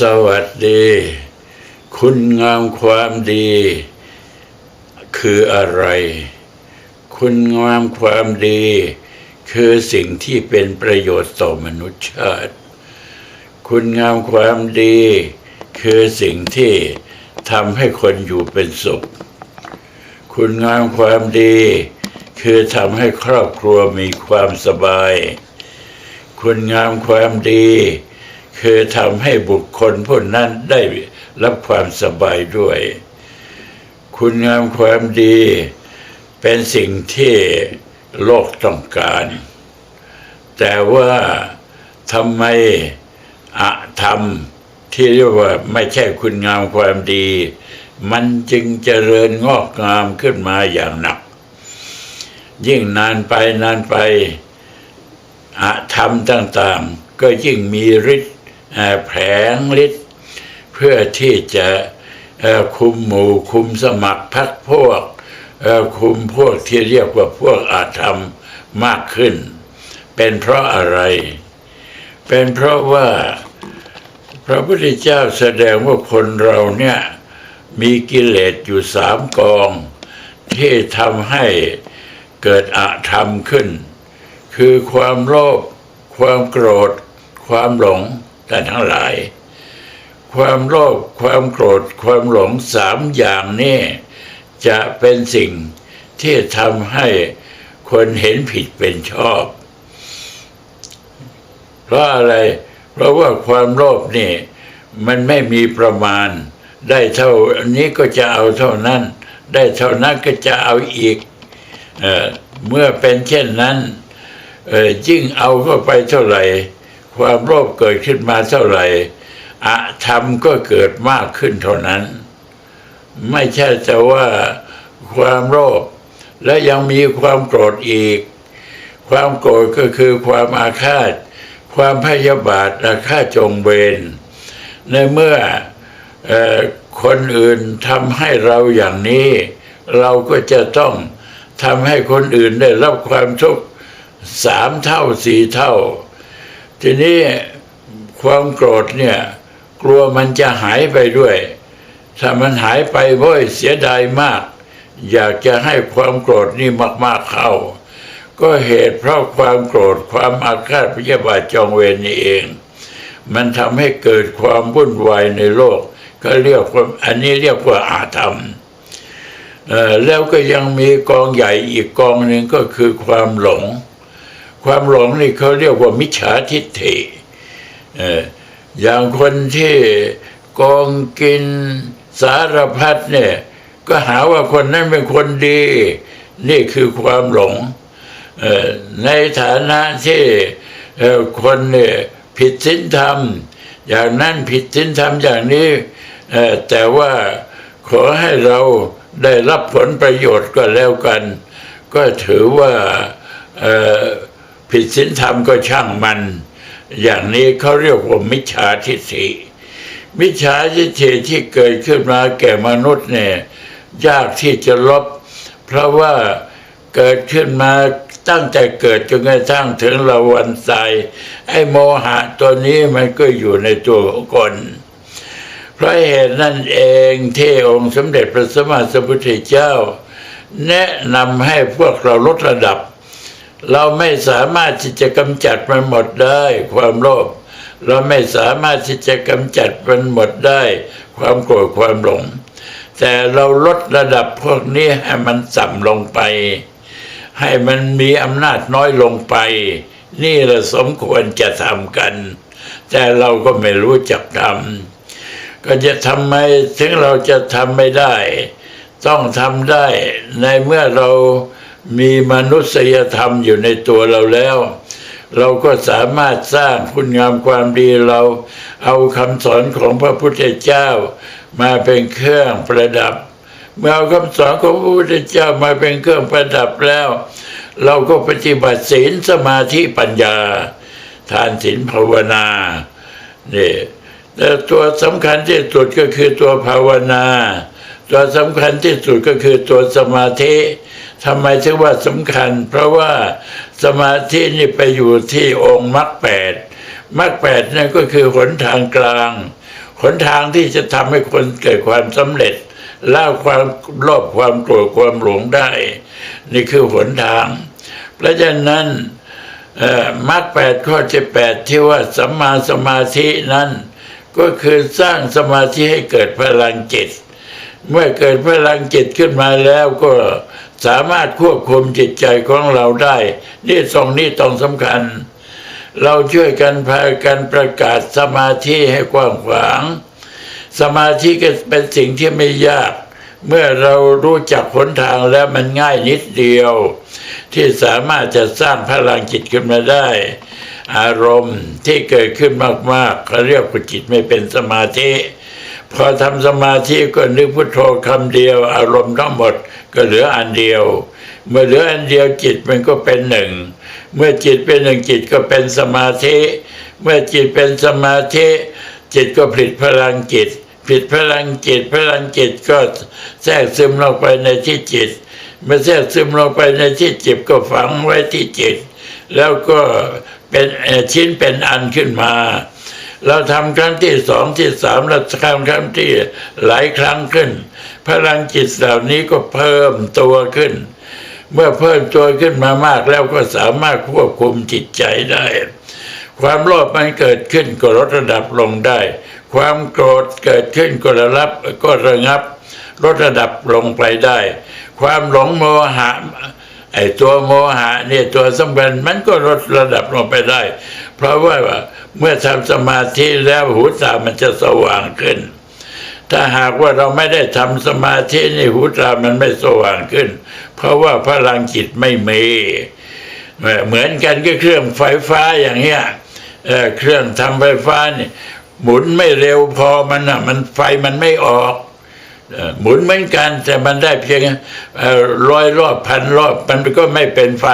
สวัสดี คุณงามความดี คืออะไร คุณงามความดี คือสิ่งที่เป็นประโยชน์ต่อมนุษยชาติ คุณงามความดี คือสิ่งที่ทำให้คนอยู่เป็นสุข คุณงามความดี คือทำให้ครอบครัวมีความสบาย คุณงามความดี คือทำให้บุคคลผู้นั้นได้รับความสบายด้วย คุณงามความดีเป็นสิ่งที่โลกต้องการ แต่ว่าทำไมอะธรรมที่เรียกว่าไม่ใช่คุณงามความดี มันจึงเจริญงอกงามขึ้นมาอย่างหนัก ยิ่งนานไปนานไปอะธรรมต่าง ๆ ก็ยิ่งมีฤทธิ์ แผลงฤทธิ์เพื่อที่จะคุมหมู่คุมสมัครพักพวกคุมพวกที่เรียกว่าพวกอาธรรมมากขึ้น เป็นเพราะอะไร เป็นเพราะว่าพระพุทธเจ้าแสดงว่าคนเราเนี่ยมีกิเลสอยู่สามกอง ที่ทำให้เกิดอาธรรมขึ้น คือความโลภความโกรธ ความหลง แต่ทั้งหลาย ความโลภความโกรธความหลงสามอย่างนี้จะเป็นสิ่งที่ทำให้คนเห็นผิดเป็นชอบ เพราะอะไร เพราะว่าความโลภนี่ มันไม่มีประมาณ ได้เท่าอันนี้ก็จะเอาเท่านั้น ได้เท่านั้นก็จะเอาอีกเอเมื่อเป็นเช่นนั้นยิ่งเอาเข้าไปเท่าไหร่ ความโลภเกิดขึ้นมาเท่าไหร่อะธรรมก็เกิดมากขึ้นเท่านั้น ไม่ใช่แต่ว่าความโลภและยังมีความโกรธอีก ความโกรธก็คือความอาฆาต ความพยาบาทอาฆาตจงเวรในเมื่ออคนอื่นทำให้เราอย่างนี้ เราก็จะต้องทำให้คนอื่นได้รับความทุกข์สามเท่าสี่เท่า ทีนี้ความโกรธเนี่ย กลัวมันจะหายไปด้วย ถ้ามันหายไปเว้ยเสียดายมาก อยากจะให้ความโกรธนี่มากๆเข้า ก็เหตุเพราะความโกรธความอาฆาตพยาบาทจองเวรนี่เอง มันทำให้เกิดความวุ่นวายในโลก ก็เรียกว่าอันนี้เรียกว่าอาธรรมแล้วก็ยังมีกองใหญ่อีกกองหนึ่งก็คือความหลง ความหลงนี่เขาเรียกว่ามิจฉาทิฏฐิอย่างคนที่กองกินสารพัดเนี่ย ก็หาว่าคนนั้นเป็นคนดี นี่คือความหลงในฐานะที่คนเนี่ยผิดศีลธรรม อย่างนั้นผิดศีลธรรมอย่างนี้แต่ว่าขอให้เราได้รับผลประโยชน์ก็แล้วกัน ก็ถือว่า ผิดศีลธรรมก็ช่างมัน อย่างนี้เขาเรียกว่ามิจฉาทิฏฐิมิจฉาทิฏฐิที่เกิดขึ้นมาแก่มนุษย์เนี่ยยากที่จะลบ เพราะว่าเกิดขึ้นมาตั้งแต่เกิดจนกระทั่งถึงเราวันตายไอ้โมหะตัวนี้มันก็อยู่ในตัวของคนเพราะเหตุนั่นเองที่องค์สมเด็จพระสัมมาสัมพุทธเจ้า แนะนำให้พวกเราลดระดับ เราไม่สามารถที่จะกำจัดมันหมดได้ ความโลภเราไม่สามารถที่จะกำจัดมันหมดได้ ความโกรธความหลง แต่เราลดระดับพวกนี้ให้มันต่ำลงไป ให้มันมีอำนาจน้อยลงไป นี่เราสมควรจะทำกัน แต่เราก็ไม่รู้จักทำก็จะทำไมถึงเราจะทำไม่ได้ ต้องทำได้ในเมื่อเรา มีมนุษยธรรมอยู่ในตัวเราแล้ว เราก็สามารถสร้างคุณงามความดีเรา เอาคำสอนของพระพุทธเจ้า มาเป็นเครื่องประดับ เมื่อเอาคำสอนของพระพุทธเจ้ามาเป็นเครื่องประดับแล้ว เราก็ปฏิบัติศีลสมาธิปัญญา ทานศีลภาวนานี่แต่ตัวสำคัญที่สุดก็คือตัวภาวนา ตัวสำคัญที่สุดก็คือตัวสมาธิ ทำไมถึงว่าสำคัญ เพราะว่าสมาธินี่ไปอยู่ที่องค์มรรคแปดมรรคแปดนั่นก็คือหนทางกลาง หนทางที่จะทำให้คนเกิดความสำเร็จละความโลภความโกรธความหลงได้ นี่คือหนทาง เพราะฉะนั้นมรรคแปดข้อที่แปดที่ว่าสัมมาสมาธินั้น ก็คือสร้างสมาธิให้เกิดพลังจิต เมื่อเกิดพลังจิตขึ้นมาแล้วก็ สามารถควบคุมจิตใจของเราได้ นี่สองนี้ต้องสำคัญ เราช่วยกันพากันประกาศสมาธิให้กว้างขวาง สมาธิก็เป็นสิ่งที่ไม่ยาก เมื่อเรารู้จักหนทางแล้วมันง่ายนิดเดียว ที่สามารถจะสร้างพลังจิตขึ้นมาได้ อารมณ์ที่เกิดขึ้นมากๆเขาเรียกว่าจิตไม่เป็นสมาธิ พอทำสมาธิก็นึกพุทโธคำเดียว อารมณ์ทั้งหมดก็เหลืออันเดียว เมื่อเหลืออันเดียวจิตมันก็เป็นหนึ่ง เมื่อจิตเป็นหนึ่งจิตก็เป็นสมาธิ เมื่อจิตเป็นสมาธิ จิตก็ผลิตพลังจิตผลิตพลังจิตพลังจิตก็แทรกซึมลงไปในที่จิต เมื่อแทรกซึมลงไปในที่จิตก็ฝังไว้ที่จิต แล้วก็เป็นชิ้นเป็นอันขึ้นมา เราทำครั้งที่สองที่สามเราทำครั้งที่หลายครั้งขึ้น พลังจิตเหล่านี้ก็เพิ่มตัวขึ้น เมื่อเพิ่มตัวขึ้นมามากแล้วก็สามารถควบคุมจิตใจได้ ความโลภมันเกิดขึ้นก็ลดระดับลงได้ ความโกรธเกิดขึ้นก็ระลับก็ระงับลดระดับลงไปได้ ความหลงโมหะไอ้ตัวโมหะเนี่ยตัวสำคัญมันก็ลดระดับลงไปได้ เพราะว่า เมื่อทำสมาธิแล้วหูตามันจะสว่างขึ้น ถ้าหากว่าเราไม่ได้ทำสมาธินี่หูตามันไม่สว่างขึ้น เพราะว่าพลังจิตไม่มี เหมือนกันก็เครื่องไฟฟ้าอย่างเงี้ยเเครื่องทำไฟฟ้านี่หมุนไม่เร็วพอมันอะ มันไฟมันไม่ออกหมุนเหมือนกันแต่มันได้เพียงร้อยรอบพันรอบมันก็ไม่เป็นไฟ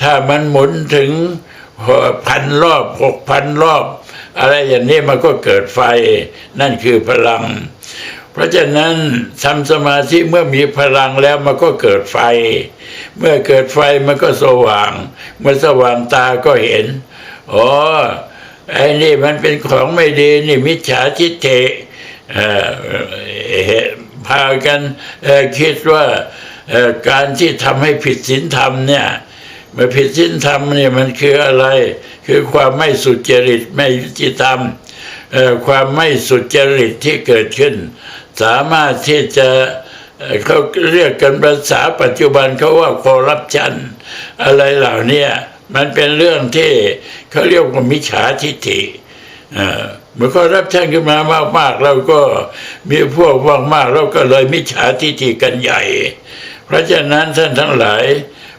ถ้ามันหมุนถึง พันรอบหกพันรอบ อะไรอย่างนี้มันก็เกิดไฟ นั่นคือพลัง เพราะฉะนั้นทำสมาธิเมื่อมีพลังแล้วมันก็เกิดไฟ เมื่อเกิดไฟมันก็สว่าง เมื่อสว่างตาก็เห็นอ๋อไอ้นี่มันเป็นของไม่ดีนี่มิจฉาทิฏฐิเอ่อเอ่อพากันคิดว่าการที่ทำให้ผิดศีลธรรมเนี่ย มื่อผิดศีลธรรมเนี่ยมันคืออะไร คือความไม่สุจริตไม่ยุติธรรมความไม่สุจริตที่เกิดขึ้น สามารถที่จะเขาเรียกกันภาษาปัจจุบันเขาว่าคอร์รัปชัน อะไรเหล่านี้มันเป็นเรื่องที่เขาเรียกว่ามิจฉาทิฏฐิเมื่อคอร์รัปชันขึ้นมามากๆเราก็มีพวกมากเราก็เลยมิจฉาทิฏฐิกันใหญ่ เพราะฉะนั้นท่านทั้งหลาย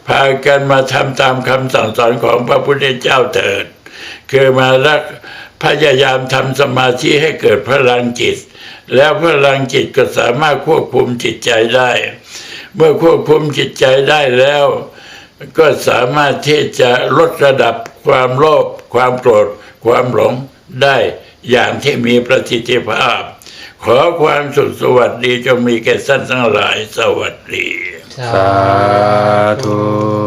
พากันมาทำตามคำสั่งสอนของพระพุทธเจ้าเถิด คือมารักพยายามทำสมาธิให้เกิดพลังจิต แล้วพลังจิตก็สามารถควบคุมจิตใจได้ เมื่อควบคุมจิตใจได้แล้ว ก็สามารถที่จะลดระดับความโลภความโกรธ ความหลงได้อย่างที่มีประสิทธิภาพ ขอความสุขสวัสดีจงมีแก่ท่านทั้งหลายสวัสดี สาธุ